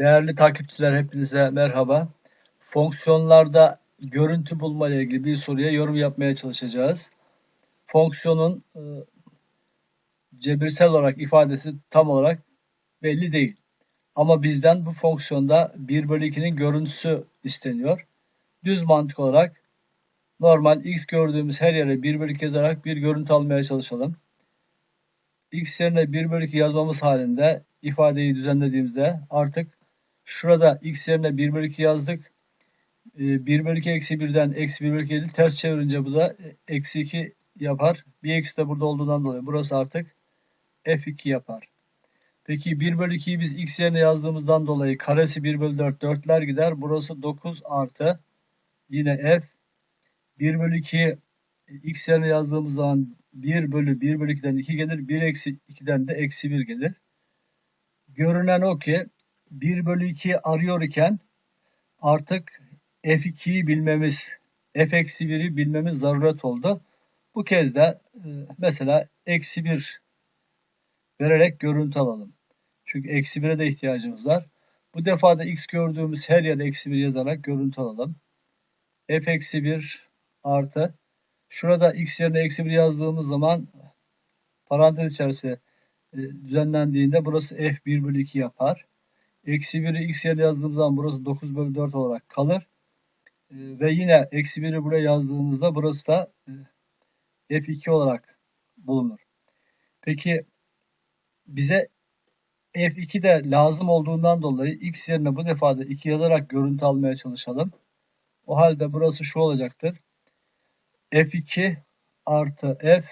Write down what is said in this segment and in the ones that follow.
Değerli takipçiler hepinize merhaba. Fonksiyonlarda görüntü bulma ile ilgili bir soruya yorum yapmaya çalışacağız. Fonksiyonun e, cebirsel olarak ifadesi tam olarak belli değil. Ama bizden bu fonksiyonda 1 bölü 2'nin görüntüsü isteniyor. Düz mantık olarak normal x gördüğümüz her yere 1 bölü 2 yazarak bir görüntü almaya çalışalım. x yerine 1 bölü 2 yazmamız halinde ifadeyi düzenlediğimizde artık şurada x yerine 1 bölü 2 yazdık. 1 bölü 2 eksi 1'den eksi 1 bölü 2 gelir. Ters çevirince bu da eksi 2 yapar. Bir eksi de burada olduğundan dolayı burası artık f2 yapar. Peki 1 bölü 2'yi biz x yerine yazdığımızdan dolayı karesi 1 bölü 4 4'ler gider. Burası 9 artı yine f 1 bölü 2'yi x yerine yazdığımız zaman 1 bölü 1 bölü 2'den 2 gelir. 1 eksi 2'den de eksi 1 gelir. Görünen o ki 1 bölü 2'yi arıyor iken artık f2'yi bilmemiz, f eksi 1'i bilmemiz zaruret oldu. Bu kez de e, mesela eksi 1 vererek görüntü alalım. Çünkü eksi 1'e de ihtiyacımız var. Bu defa da x gördüğümüz her yere eksi 1 yazarak görüntü alalım. f eksi 1 artı şurada x yerine eksi 1 yazdığımız zaman parantez içerisinde e, düzenlendiğinde burası f 1 bölü 2 yapar. Eksi 1'i x yerine yazdığımız zaman burası 9 bölü 4 olarak kalır. E, ve yine eksi 1'i buraya yazdığımızda burası da e, f2 olarak bulunur. Peki bize f2 de lazım olduğundan dolayı x yerine bu defa da 2 yazarak görüntü almaya çalışalım. O halde burası şu olacaktır. f2 artı f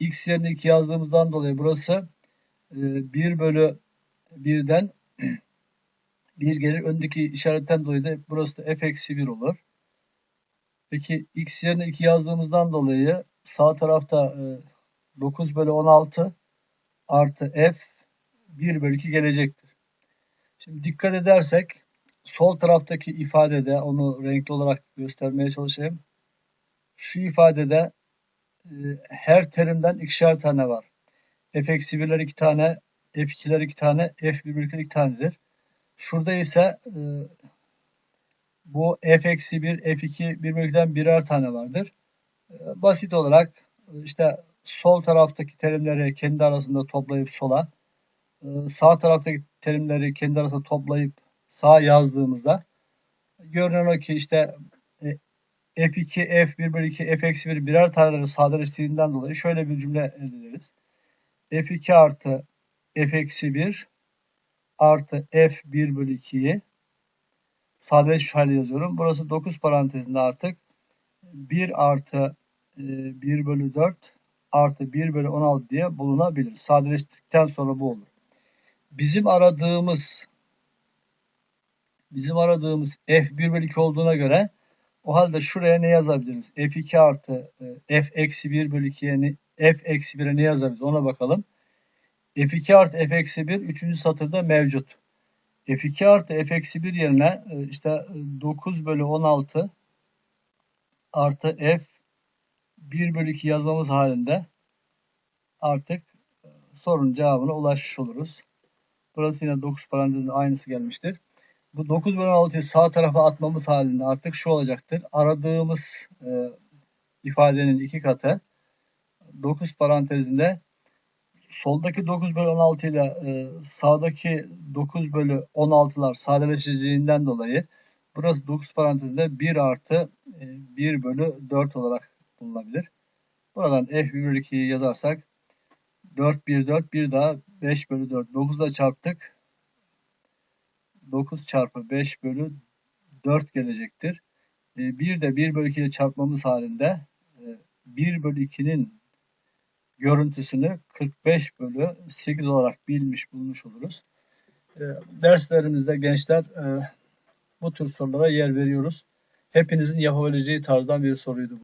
x yerine 2 yazdığımızdan dolayı burası 1 bölü 1'den 1 gelir. Öndeki işaretten dolayı da burası da f eksi 1 olur. Peki x yerine 2 yazdığımızdan dolayı sağ tarafta 9 bölü 16 artı f 1 bölü 2 gelecektir. Şimdi dikkat edersek sol taraftaki ifadede onu renkli olarak göstermeye çalışayım. Şu ifadede e, her terimden ikişer tane var. f eksi 1'ler 2 tane, f2'ler 2 tane, f1 bölü 2 tanedir. Şurada ise e, bu f eksi 1, f2, 1 bölü 2'den birer tane vardır. E, basit olarak işte sol taraftaki terimleri kendi arasında toplayıp sola, sağ taraftaki terimleri kendi arasında toplayıp sağa yazdığımızda görünen o ki işte f2, f1 bölü 2, f eksi 1 birer taneleri sadeleştirdiğinden dolayı şöyle bir cümle elde ederiz. f2 artı f eksi 1 artı f1 bölü 2'yi sadeleşmiş hale yazıyorum. Burası 9 parantezinde artık 1 artı 1 e, bölü 4 artı 1 bölü 16 diye bulunabilir. Sadeleştirdikten sonra bu olur. Bizim aradığımız bizim aradığımız f1 bölü 2 olduğuna göre o halde şuraya ne yazabiliriz? f2 artı e, f eksi 1 bölü 2'ye ne, f eksi 1'e ne yazabiliriz? Ona bakalım. F2 artı f eksi 1 3. satırda mevcut. f2 artı f eksi 1 yerine e, işte 9 bölü 16 artı f 1 bölü 2 yazmamız halinde artık e, sorunun cevabına ulaşmış oluruz. Burası yine 9 parantezinde aynısı gelmiştir. Bu 9 bölü 16'yı sağ tarafa atmamız halinde artık şu olacaktır. Aradığımız e, ifadenin iki katı 9 parantezinde soldaki 9 bölü 16 ile e, sağdaki 9 bölü 16'lar sadeleşeceğinden dolayı burası 9 parantezinde 1 artı e, 1 bölü 4 olarak bulunabilir. Buradan f 1 bölü 2'yi yazarsak 4 1 4 bir daha 5 bölü 4 9 ile çarptık. 9 çarpı 5 bölü 4 gelecektir. E, bir de 1 bölü 2 ile çarpmamız halinde 1 e, bölü 2'nin görüntüsünü 45 bölü 8 olarak bilmiş bulmuş oluruz. E, derslerimizde gençler bu tür sorulara yer veriyoruz. Hepinizin yapabileceği tarzdan bir soruydu.